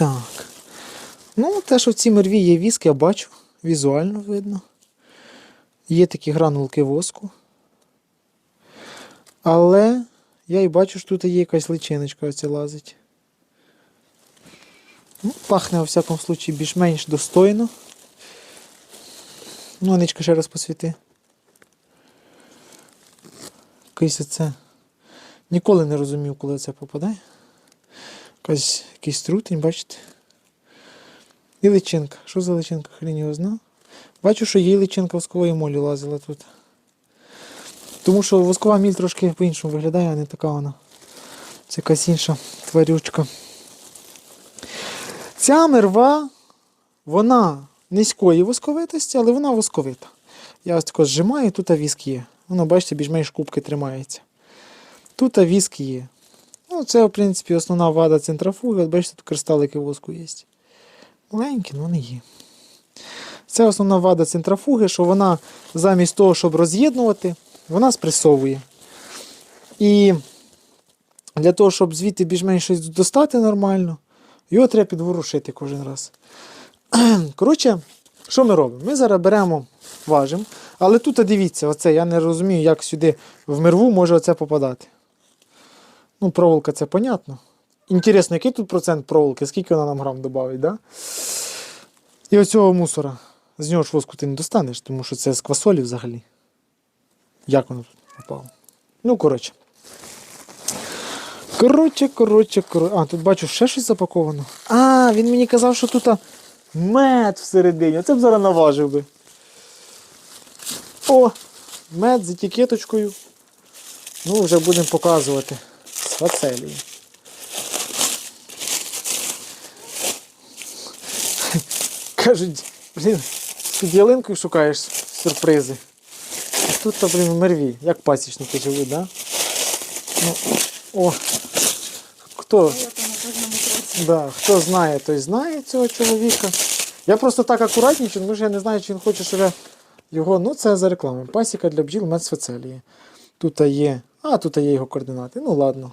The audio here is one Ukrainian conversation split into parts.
Так. Ну, те, що в цій мерві є віск, я бачу. Візуально видно. Є такі гранулки воску. Але я і бачу, що тут є якась личиночка оця лазить. Ну, пахне, у всякому случаї, більш-менш достойно. Ну, Анечка, ще раз посвіти. Якийсь. Ніколи не розумів, коли це попадає. Якась, якийсь трутень, бачите? І личинка. Що за личинка? Хрін його знав. Бачу, що є личинка воскової молі лазила тут. Тому що воскова міль трошки по-іншому виглядає, а не така вона. Це якась інша тварючка. Ця мерва, вона низької восковитості, але вона восковита. Я ось тако зжимаю, тут віск є. Воно, бачите, більш-менш кубки тримається. Тут віск є. Ну, це, в принципі, основна вада центрофуги. От бачите, тут кристалики воску є. Маленькі, але вони є. Це основна вада центрофуги, що вона замість того, щоб роз'єднувати, вона спресовує. І для того, щоб звідти більш-менш щось достати нормально, його треба підворушити кожен раз. Коротше, що ми робимо? Ми зараз беремо, важимо, але тут дивіться, оце, я не розумію, як сюди в мерву може оце попадати. Ну, проволока це понятно. Інтересно, який тут процент проволоки, скільки вона нам грам додавить, да? І оцього мусора. З нього ж воску ти не достанеш, тому що це з квасолі взагалі. Як воно тут попало? Ну, коротше. Коротше, коротше, коротше. А, тут бачу, ще щось запаковано. А, він мені казав, що тут мед всередині. Оце б зараз наважив би. О! Мед з етикеточкою. Ну, вже будемо показувати. З. Кажуть, блін, під ялинкою шукаєш сюрпризи. А тут, то, блін, мерві, як пасічники живуть, да? Ну, о, хто, да, хто знає, той знає цього чоловіка. Я просто так акуратнічу, тому що я не знаю, чи він хоче, щоб я його. Ну, це за рекламу. Пасіка для бджіл медсфецелії. Тут є. А, тут є його координати. Ну ладно.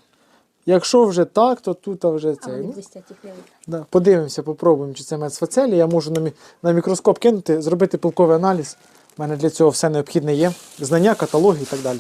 Якщо вже так, то тут а вже А це. вони Ну, видно. Да. Подивимося, попробуємо, чи це медсфацелі. Я можу на, мі- на мікроскоп кинути, зробити пилковий аналіз. У мене для цього все необхідне є. Знання, каталоги і так далі.